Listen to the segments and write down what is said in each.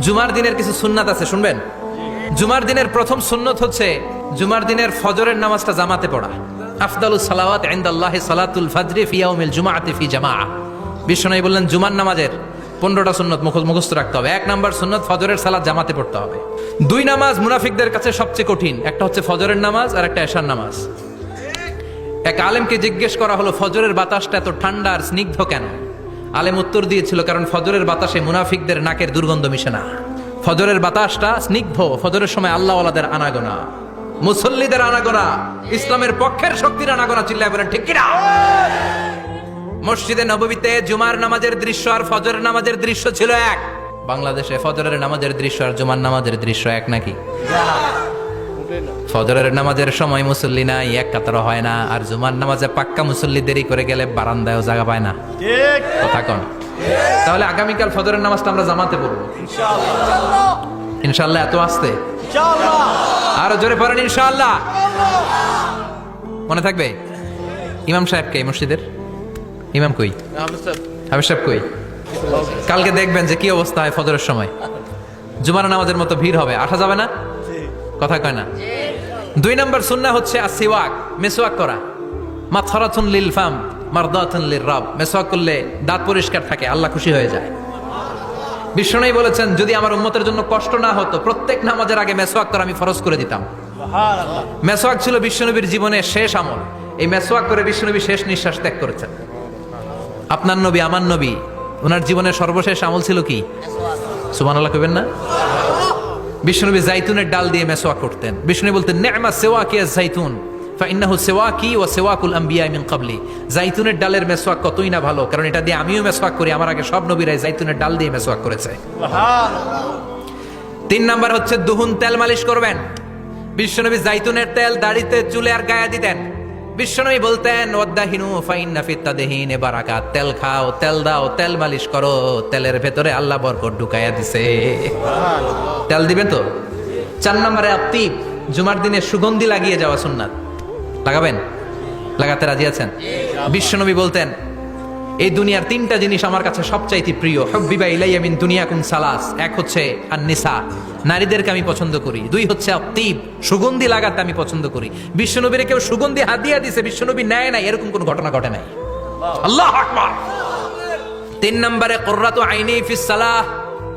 জুমার দিনের কিছু সুন্নাত আছে, শুনবেন? জুমার দিনের প্রথম সুন্নত হচ্ছে জুমার দিনের ফজরের নামাজটা জামাতে পড়া। আফদালুস সালাওয়াত ইনদাল্লাহি সালাতুল ফাজরি ফি ইয়াউমিল জুমাআতি ফি জামাআ। বিশ্বনবী বললেন, জুমার নামাজের পনেরোটা সুন্নত মুখ মুখস্থ রাখতে হবে। এক নাম্বার সুন্নত, ফজরের সালাত জামাতে পড়তে হবে। দুই নামাজ মুনাফিকদের কাছে সবচেয়ে কঠিন। একটা হচ্ছে ফজরের নামাজ, আর একটা এশার নামাজ। এক আলেমকে জিজ্ঞেস করা হলো, ফজরের বাতাসটা এত ঠান্ডা আর স্নিগ্ধ কেন? আলেম উত্তর দিয়েছিল, কারণ ফজরের বাতাসে মুনাফিকদের নাকের দুর্গন্ধ মিশে না। ফজরের বাতাসটা স্নিগ্ধ, ফজরের সময় আল্লাহওয়ালাদের আনাগোনা। মুসল্লিদের আনাগোনা, ইসলামের পক্ষের শক্তির আনাগোনা চিল্লায় বলেন, ঠিক কিনা? মসজিদে নববীতে জুমার নামাজের দৃশ্য আর ফজরের নামাজের দৃশ্য ছিল এক। বাংলাদেশে ফজরের নামাজের দৃশ্য আর জুমার নামাজের দৃশ্য এক নাকি? ফজরের নামাজের সময় মুসল্লি নাই এক কাতার হয় না আর জুমার নামাজে পাক্কা মুসল্লি দেরি করে গেলে বারান্দায়ও জায়গা পায় না। কথা কন। তাহলে আগামীকাল ফজরের নামাজটা আমরা জামাতে পড়ব। ইনশাল্লাহ এত আসতে? আরও জোরে পড়েন ইনশাআল্লাহ। মনে থাকবে? ইমাম সাহেব কে মসজিদের? ইমাম কই? হাবিব সাহেব। কই? কালকে দেখবেন যে কি অবস্থা হয় ফজরের সময়। জুমার নামাজের মতো ভিড় হবে। আসা যাবে না? কথা কয় না? দুই নম্বর সুন্না হচ্ছে আসিওয়াক মেসোয়াক করা। মাথরাতুন লিল ফাম মারদাতুন লির রব। মেসোয়াক করলে দাঁত পরিষ্কার থাকে আল্লাহ খুশি হয়ে যায়। বিষ্ণুই বলেছেন যদি আমার উম্মতের জন্য কষ্ট না হতো প্রত্যেক নামাজের আগে মেসোয়াক করা আমি ফরজ করে দিতাম। মেসোয়াক ছিল বিশ্বনবীর জীবনের শেষ আমল। এই মেসোয়াক করে বিশ্বনবী শেষ নিঃশ্বাস ত্যাগ করেছেন। আপনার নবী আমার নবী ওনার জীবনের সর্বশেষ আমল ছিল কি? সুমান আল্লাহ কইবেন না? বিশ্বনবী জাইতুনের ডাল দিয়ে মেসোয়াক করতেন। বিষ্ণু বলতেন নেমা সেওয়া কি জাইতুন ফাইন্নাহু সেওয়াকি ও সেওয়াকুল আম্বিয়া মিন কাবলি জাইতুনের ডালের মেসোয়াক কতই না ভালো কারণ এটা দিয়ে আমিও মেসোয়াক করি আমার আগে সব নবীরাই জাইতুনের ডাল দিয়ে মেসোয়াক করেছে। তিন নাম্বার হচ্ছে দুহুন তেল মালিশ করবেন। বিশ্বনবী জাইতুনের তেল দাড়িতে চুলে আর গায়ে দিতেন। বিশ্বনবী বলতেন ওয়াদ্দাহিনু ফাইন্না ফিত্তাদেহিন বারাকা তেল খাও তেল দাও তেল মালিশ করো তেলের ভেতরে আল্লাহ বরকত ঢুকাইয়া দিছে। তেল দিবেন তো? চার নম্বরে আপনি জুমার দিনে সুগন্ধি লাগিয়ে যাওয়া সুন্নাত। লাগাবেন? লাগাতে রাজি আছেন? বিশ্বনবী বলতেন এই দুনিয়ার তিনটা জিনিস আমার কাছে সবচাইতে প্রিয়। হব্বিবা ইলাইয়া মিন দুনিয়াকুম সালাস। এক হচ্ছে আর নিসা নারীদেরকে আমি পছন্দ করি। দুই হচ্ছে অতীব। সুগন্ধি লাগাতে আমি পছন্দ করি। বিশ্বনবীরে কেউ সুগন্ধি হাতিয়া দিছে বিশ্বনবী নেয় নাই এরকম কোনো ঘটনা ঘটে নাই। আল্লাহ আকবার। তিন নম্বরে কর্রাত আইনি ফিস সালাহ।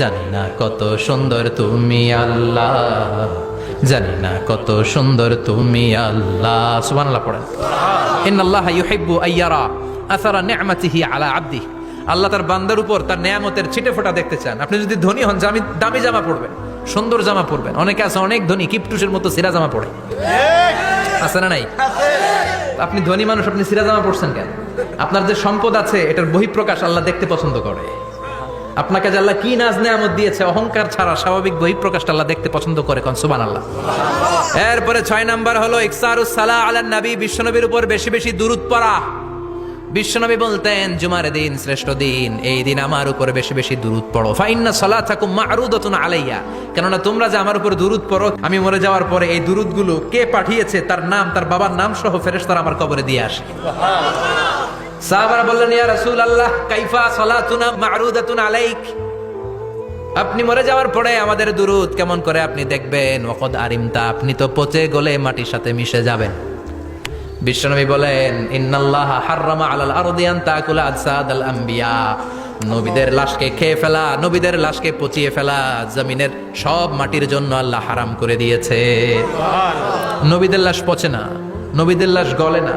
জানি না কত সুন্দর তুমি আল্লাহ জানি না কত সুন্দর তুমি আল্লাহ। সুবহানাল্লাহ পড়েন। ইন্নাল্লাহ ইউহিব্বু আইয়ারা আসারা নি'মাতিহি আলা আবদিহি আল্লাহ তার বান্দার উপর তার নেয়ামতের ছিটে ফোটা দেখতে চান। আপনি যদি ধনী হন, জামি দামি জামা পরবেন, সুন্দর জামা পরবেন। অনেকে আছে অনেক ধনী, কিপটুসের মতো সিরা জামা পরে। আছে না নাই? আপনি ধনী মানুষ, আপনি সিরা জামা পরছেন কেন? আপনার যে সম্পদ আছে, এটার বহিঃপ্রকাশ আল্লাহ দেখতে পছন্দ করে। আপনাকে আল্লাহ কি নাজ নেয়ামত দিয়েছে, অহংকার ছাড়া স্বাভাবিক বহিঃপ্রকাশটা আল্লাহ দেখতে পছন্দ করে কোন? সুবান আল্লাহ এরপরে ছয় নাম্বার হলো, ইকসারুস সালাহ আলান নবী, বিশ্বনবীর উপর বেশি বেশি দুরুদ পড়া। বিশ্বনবী বলতেন, জুমার দিন শ্রেষ্ঠ দিন, এই দিন আমার উপর বেশি বেশি দুরুদ পড়ো। ফাইন্না সালাতাকুম মারুদাতুন আলাইয়া। কেননা তোমরা যে আমার উপর দুরুদ পড়ো, আমি মরে যাওয়ার পরে এই দুরুদগুলো কে পাঠিয়েছে, তার নাম, তার বাবার নাম সহ ফেরেশতারা আমার কবরে দিয়ে আসে। সাহাবারা বললেন ইয়া রাসূল আল্লাহ কাইফা সালাতুনা মারুদাতুন আলাইক? আপনি মরে যাওয়ার পরে আমাদের দুরুদ কেমন করে আপনি দেখবেন? ওকদ আরিমতা আপনি তো পচে গলে মাটির সাথে মিশে যাবেন। বিশ্বনবী বলেন ইন্নাল্লাহ হাররামা আলাল আরদি আন তাকুলা আজসাদ আল আম্বিয়া নবীদের লাশকে খেয়ে ফেলা নবীদের লাশকে পচিয়ে ফেলা জমিনের সব মাটির জন্য আল্লাহ হারাম করে দিয়েছে। নবীদের লাশ পচে না নবীদের লাশ গলে না।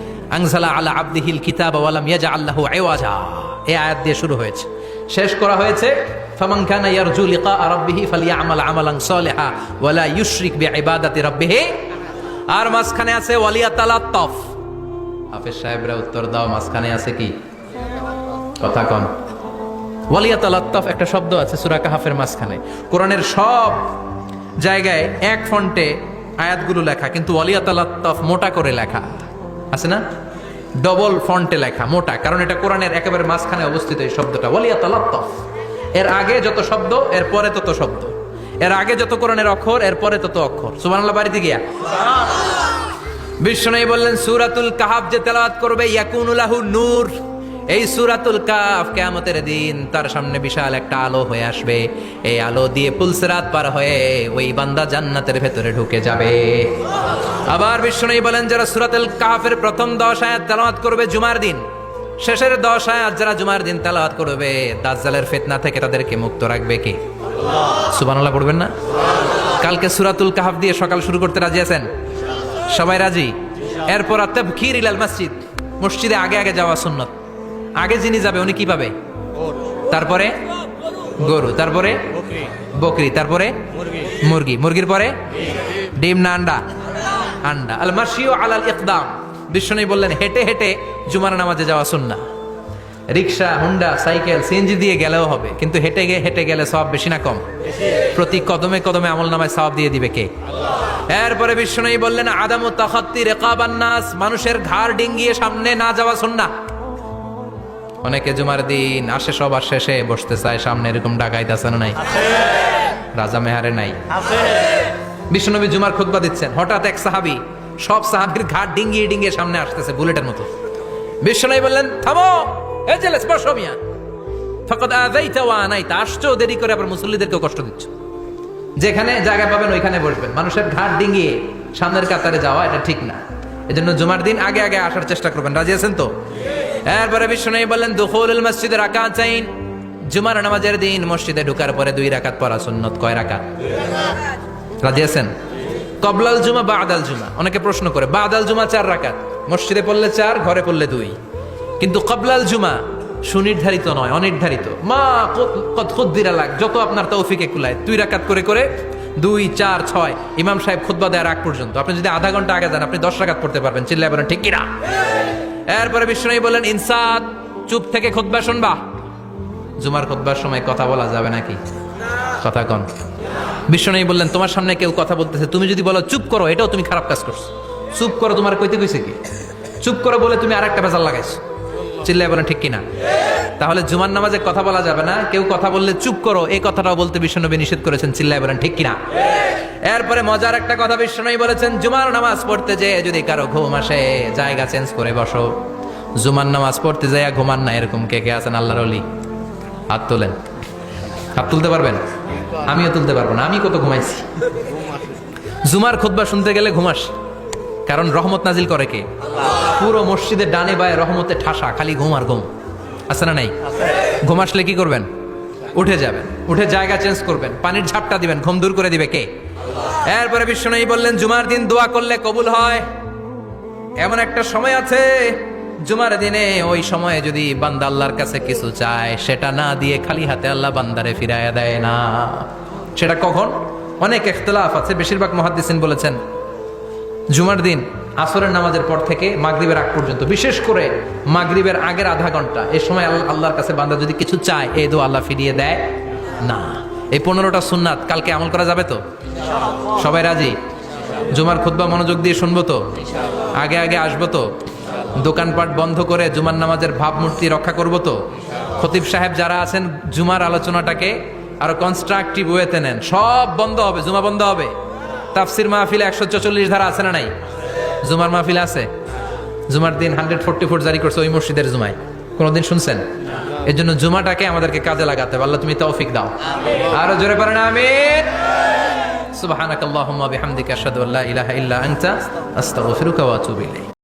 আংসালা আলা আব্দিহিল কিতাব ওয়ালাম ইয়াজা আল্লাহু আওয়াজা এই আয়াত দিয়ে শুরু হয়েছে। শেষ করা হয়েছে, ফামান কানা ইয়ারজু লিকা রাব্বিহি ফালিয়ামাল আমালান সালিহা ওয়ালা ইউশরিক বিইবাদাতি রাব্বিহি। আর মাঝখানে আছে, ওয়ালিয়া তালাত্তাফ। হাফেজ সাহেবরা উত্তর দাও, মাঝখানে আছে কি? কথা কন। ওয়ালিয়া তালাত্তাফ একটা শব্দ আছে সূরা কাহাফের মাঝখানে। কোরআনের সব জায়গায় এক ফন্টে আয়াতগুলো লেখা, কিন্তু ওয়ালিয়া তালাত্তাফ মোটা করে লেখা। আছে না? ডবল ফন্টে লেখা, মোটা, কারণ এটা কোরআনের একেবারে মাঝখানে অবস্থিত এই শব্দটা। ওয়ালিয়া তালাত্তাফ এর আগে যত শব্দ, এর পরে তত শব্দ। এর আগে যত কোরআনের অক্ষর, এর পরে তত অক্ষর। সুবানাল্লাহ বাড়িতে গিয়া। বিষ্ণু বললেন, সুরাতুল কাহাব যে তেলাওয়াত করবে ইয়াকুনুলাহু নূর। এই সুরাতুল কাফ কেয়ামতের দিন তার সামনে বিশাল একটা আলো হয়ে আসবে। এই আলো দিয়ে পুলসরাত পার হয়ে ওই বান্দা জান্নাতের ভেতরে ঢুকে যাবে। আবার বিষ্ণু বলেন, যারা সুরাতুল কাফের প্রথম দশ আয়াত তেলাওয়াত করবে জুমার দিন, শেষের দশ আয়াত যারা জুমার দিন তেলাওয়াত করবে, দাজ্জালের ফিতনা থেকে তাদেরকে মুক্ত রাখবে কে? সুবহানাল্লাহ পড়বেন না? কালকে সুরাতুল কাহাফ দিয়ে সকাল শুরু করতে রাজি আছেন? সবাই রাজি? এরপর তাবকির ইলাল মসজিদ, মসজিদে আগে আগে যাওয়া সুন্নত। আগে যিনি যাবে, উনি কি পাবে? তারপরে গরু, তারপরে বকরি, তারপরে মুরগি। মুরগি মুরগির পরে ডিম না আন্ডা? আন্ডা। আল মাসিও আলাল ইকদাম। বিশ্বনবী বললেন, হেঁটে হেঁটে জুমার নামাজে যাওয়া সুন্না রিক্সা, হুন্ডা, সাইকেল সিএনজি দিয়ে গেলেও হবে, কিন্তু হেঁটে গিয়ে হেঁটে গেলে সব বেশি না কম। প্রতি কদমে কদমে আমল নামায় সওয়াব দিয়ে দিবে কে? এরপরে বিশ্বনবী বললেন, আদামু তাখাত্তি রেকাবান নাস, মানুষের ঘাড় ডিঙ্গিয়ে সামনে না যাওয়া সুন্না অনেকে জুমার দিন আসে, সবার শেষে বসতে চায়, সামনে এরকম ডাকাইত আছে না নাই? রাজা মেহারে নাই। বিশ্বনবী জুমার খুতবা দিচ্ছেন। হঠাৎ এক সাহাবি, সব সাহাবির ঘাট ডিঙ্গিয়ে ডিঙ্গিয়ে সামনে আসতেছে বুলেটের মতো। বিশ্বনবী বললেন, থামো, এ জেলে স্পর্শ মিয়া। ফকত আদাইতা ওয়া আনাইতা, আসছো, দেরি করে আবার মুসল্লিদেরকে কষ্ট দিচ্ছ। যেখানে জায়গা পাবেন, ওইখানে বসবেন। মানুষের ঘাট ডিঙ্গিয়ে সামনের কাতারে যাওয়া, এটা ঠিক না। এজন্য জুমার দিন আগে আগে আসার চেষ্টা করবেন। রাজি আছেন তো? এরপরে বিশ্বনবী বললেন, দুখুলুল মসজিদে রাকাত চাইন। জুমার নামাজের দিন মসজিদে ঢুকার পরে দুই রাকাত পড়া সুন্নত। কয় রাকাত? রাজি আছেন? কবলাল জুমা বা আদাল জুমা। অনেকে প্রশ্ন করে বা আদাল জুমা চার রাকাত? মসজিদে পড়লে চার, ঘরে পড়লে দুই। কিন্তু কবলাল জুমা সুনির্ধারিত নয়, অনির্ধারিত। মা কত খুদ্দিরা লাগ, যত আপনার তৌফিকে কুলায় দুই রাকাত করে করে, দুই, চার, ছয়। ইমাম সাহেব খুদ্া দেওয়ার আগ পর্যন্ত। আপনি যদি আধা ঘণ্টা আগে যান, আপনি দশ রাকাত পড়তে পারবেন। চিল্লাই বলেন, ঠিক কিনা এরপরে বিষ্ণু বললেন, ইনসাদ, চুপ থেকে খুদ্া শুনবা। জুমার খুদ্বার সময় কথা বলা যাবে নাকি? কথা কন। বিশ্বনবী বললেন, তোমার সামনে কেউ কথা বলতেছে, তুমি যদি বলো, চুপ করো, এটাও তুমি খারাপ কাজ করছ। চুপ করো, তোমার কইতে কইছে কি? চুপ করো বলে তুমি আরেকটা বেজাল লাগাইছো। চিল্লাই বলেন, ঠিক কিনা? তাহলে জুমার নামাজে কথা বলা যাবে না, কেউ কথা বললে, চুপ করো, এই কথাটাও বলতে বিশ্বনবী নিষেধ করেছেন। চিল্লাই বলেন, ঠিক কিনা? এরপরে মজার একটা কথা বিশ্বনবী বলেছেন, জুমার নামাজ পড়তে যে যদি কারও ঘুম আসে, জায়গা চেঞ্জ করে বসো। জুমার নামাজ পড়তে যাইয়া ঘুমান না, এরকম কে কে আছেন আল্লাহর অলি হাত তোলেন। হাত তুলতে পারবেন? আমিও তুলতে পারব না, আমি কত ঘুমাইছি? জুমার খুতবা শুনতে গেলে ঘুমাস। কারণ রহমত নাজিল করে কে? পুরো মসজিদের ডানে বায়ে রহমতে ঠাসা, খালি ঘুম আর ঘুম। আছে না নাই? ঘুম আসলে কি করবেন? উঠে যাবেন। উঠে জায়গা চেঞ্জ করবেন। পানির ঝাপটা দিবেন। ঘুম দূর করে দিবে কে? এরপরে বিশ্বনবী বললেন, জুমার দিন দোয়া করলে কবুল হয়। এমন একটা সময় আছে, জুমার দিনে ওই সময়ে যদি বান্দা আল্লাহর কাছে কিছু চায়, সেটা না দিয়ে খালি হাতে আল্লাহ বান্দারে ফিরাইয়া দেয় না। সেটা কখন? অনেক ইখতলাফ আছে, বেশিরভাগ মহাদ্দিসিন বলেছেন, জুমার দিন আসরের নামাজের পর থেকে মাগরিবের আগ পর্যন্ত, বিশেষ করে মাগরিবের আগের আধা ঘণ্টা, এ সময় আল্লাহ আল্লাহর কাছে বান্দা যদি কিছু চায় এই দো আল্লাহ ফিরিয়ে দেয় না। এই পনেরোটা সুন্নাত কালকে আমল করা যাবে তো? সবাই রাজি? জুমার খুতবা মনোযোগ দিয়ে শুনব তো? আগে আগে আসব তো? দোকানপাট বন্ধ করে জুমার নামাজের ভাবমূর্তি রক্ষা করব তো? খতিব সাহেব যারা আছেন, জুমার আলোচনাটাকে আরও কনস্ট্রাকটিভ ওয়েতে নেন। সব বন্ধ হবে, জুমা বন্ধ হবে। তাফসির মাহফিলে একশো চল্লিশ ধারা আছে না নাই? জুমার মাহফিল আছে? জুমার দিন হান্ড্রেড ফোর্টি ফোর জারি করছে ওই মসজিদের জুমায়। কোনোদিন শুনছেন? এর জন্য জুমাটাকে আমাদেরকে কাজে লাগাতে হবে। আল্লাহ তুমি তৌফিক দাও। আরও জোরে পারেন আমিন। সুবহানাকাল্লাহুম্মা বিহামদিকা আশহাদু আল্লা ইলাহা ইল্লা আনতা আস্তাগফিরুকা ওয়া আতুবু ইলাইক।